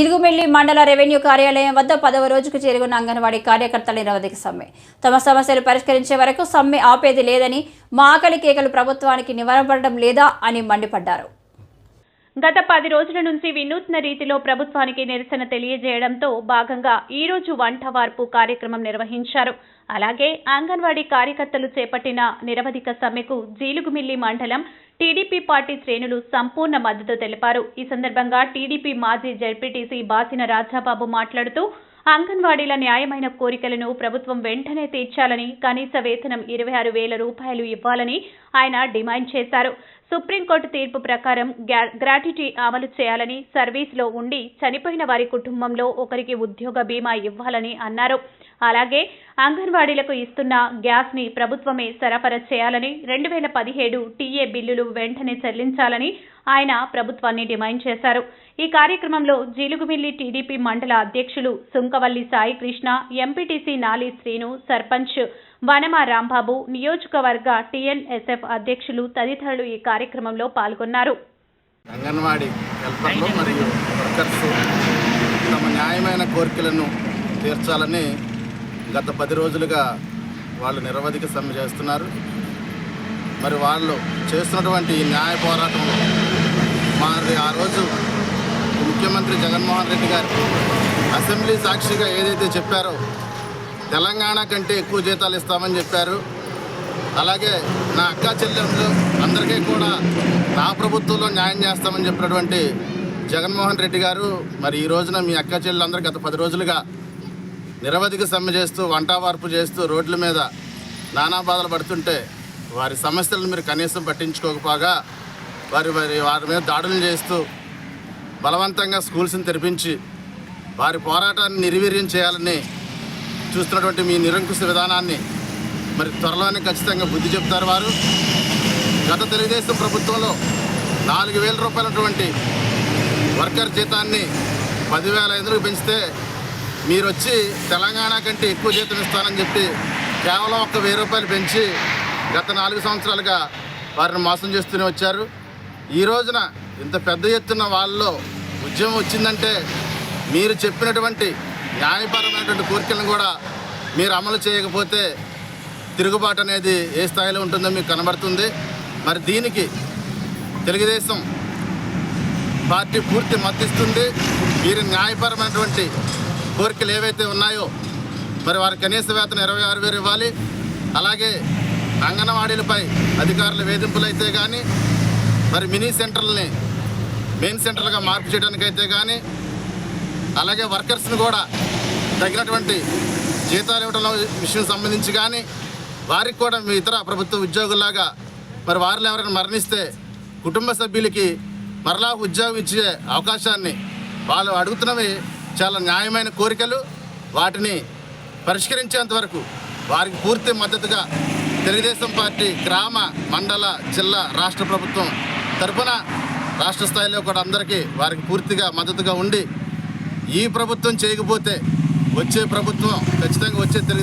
జిలుగుమిల్లి మండల రెవెన్యూ కార్యాలయం వద్ద పదవ రోజుకు చేరుకున్న అంగన్వాడీ కార్యకర్తల నిరవధిక సమ్మె. తమ సమస్యలు పరిష్కరించే వరకు సమ్మె ఆపేది లేదని మా ఆకలి కేకలు ప్రభుత్వానికి నివారపడడం లేదా అని మండిపడ్డారు. గత పది రోజుల నుంచి వినూత్న రీతిలో ప్రభుత్వానికి నిరసన తెలియజేయడంతో భాగంగా ఈ రోజు వంట వార్పు కార్యక్రమం నిర్వహించారు. అలాగే అంగన్వాడీ కార్యకర్తలు చేపట్టిన నిరవధిక సమ్మెకు జీలుగుమిల్లి మండలం టీడీపీ పార్టీ శ్రేణులు సంపూర్ణ మద్దతు తెలిపారు. ఈ సందర్భంగా టీడీపీ మాజీ జడ్పీటీసీ బాసిన రాజాబాబు మాట్లాడుతూ అంగన్వాడీల న్యాయమైన కోరికలను ప్రభుత్వం వెంటనే తీర్చాలని కనీస వేతనం ఇరవై ఆరు వేల రూపాయలు ఇవ్వాలని ఆయన డిమాండ్ చేశారు. సుప్రీంకోర్టు తీర్పు ప్రకారం గ్రాట్యుటీ అమలు చేయాలని సర్వీస్లో ఉండి చనిపోయిన వారి కుటుంబంలో ఒకరికి ఉద్యోగ బీమా ఇవ్వాలని అన్నారు. అలాగే అంగన్వాడీలకు ఇస్తున్న గ్యాస్ని ప్రభుత్వమే సరఫరా చేయాలని రెండు వేల పదిహేడు టీఏ బిల్లులు వెంటనే చెల్లించాలని ఆయన ప్రభుత్వాన్ని డిమాండ్ చేశారు. ఈ కార్యక్రమంలో జీలుగుమిల్లి టీడీపీ మండల అధ్యక్షులు సుంకవల్లి సాయి కృష్ణ ఎంపీటీసీ నాలి శ్రీను సర్పంచ్ వనమ రాంబాబు నియోజకవర్గ టీఎన్ఎస్ఎఫ్ అధ్యక్షులు తదితరులు ఈ కార్యక్రమంలో పాల్గొన్నారు. అంగన్వాడీ హెల్పర్లు మరియు వర్కర్స్ తమ న్యాయమైన కోరికలను తీర్చాలని గత పది రోజులుగా వాళ్ళు నిరవధిక సమ్మె చేస్తున్నారు. మరి వాళ్ళు చేస్తున్నటువంటి ఈ న్యాయ పోరాటంలో మరి ఆ రోజు ముఖ్యమంత్రి జగన్మోహన్ రెడ్డి గారు అసెంబ్లీ సాక్షిగా ఏదైతే చెప్పారో తెలంగాణ కంటే ఎక్కువ జీతాలు ఇస్తామని చెప్పారు. అలాగే నా అక్క చెల్లెళ్ళు అందరికీ కూడా నా ప్రభుత్వంలో న్యాయం చేస్తామని చెప్పినటువంటి జగన్మోహన్ రెడ్డి గారు మరి ఈ రోజున మీ అక్క చెల్లెలందరూ గత పది రోజులుగా నిరవధిక సమ్మె చేస్తూ వంట వార్పు చేస్తూ రోడ్ల మీద నానా బాధలు పడుతుంటే వారి సమస్యలను మీరు కనీసం పట్టించుకోకపోగా వారి వారి వారి మీద దాడులు చేస్తూ బలవంతంగా స్కూల్స్ని తెరిపించి వారి పోరాటాన్ని నిర్వీర్యం చేయాలని చూస్తున్నటువంటి మీ నిరంకుశ విధానాన్ని మరి త్వరలోనే ఖచ్చితంగా బుద్ధి చెప్తారు వారు. గత తెలుగుదేశం ప్రభుత్వంలో నాలుగు వేల రూపాయలటువంటి వర్కర్ జీతాన్ని పదివేల ఐదులకు పెంచితే మీరు వచ్చి తెలంగాణ కంటే ఎక్కువ జీతం ఇస్తానని చెప్పి కేవలం ఒక్క వెయ్యి రూపాయలు పెంచి గత నాలుగు సంవత్సరాలుగా వారిని మోసం చేస్తూనే వచ్చారు. ఈ రోజున ఇంత పెద్ద ఎత్తున వాళ్ళలో ఉద్యమం వచ్చిందంటే మీరు చెప్పినటువంటి న్యాయపరమైనటువంటి కోరికలను కూడా మీరు అమలు చేయకపోతే తిరుగుబాటు అనేది ఏ స్థాయిలో ఉంటుందో మీకు కనబడుతుంది. మరి దీనికి తెలుగుదేశం పార్టీ పూర్తి మద్దతిస్తుంది. వీరి న్యాయపరమైనటువంటి కోరికలు ఏవైతే ఉన్నాయో మరి వారి కనీస వేతనం ఇరవై ఆరు వేలు ఇవ్వాలి. అలాగే అంగన్వాడీలపై అధికారుల వేధింపులు అయితే కానీ మరి మినీ సెంటర్లని మెయిన్ సెంటర్లుగా మార్పు చేయడానికైతే కానీ అలాగే వర్కర్స్ని కూడా తగినటువంటి జీతాలు ఇవ్వడం విషయం సంబంధించి కానీ వారికి కూడా మీ ఇతర ప్రభుత్వ ఉద్యోగుల్లాగా మరి వారిలో ఎవరైనా మరణిస్తే కుటుంబ సభ్యులకి మరలా ఉద్యోగం ఇచ్చే అవకాశాన్ని వాళ్ళు అడుగుతున్నవి చాలా న్యాయమైన కోరికలు. వాటిని పరిష్కరించేంత వరకు వారికి పూర్తి మద్దతుగా తెలుగుదేశం పార్టీ గ్రామ మండల జిల్లా రాష్ట్ర ప్రభుత్వం తరపున రాష్ట్ర స్థాయిలో కూడా అందరికీ వారికి పూర్తిగా మద్దతుగా ఉండి ఈ ప్రభుత్వం చేయకపోతే వచ్చే ప్రభుత్వం ఖచ్చితంగా వచ్చే తెలుగు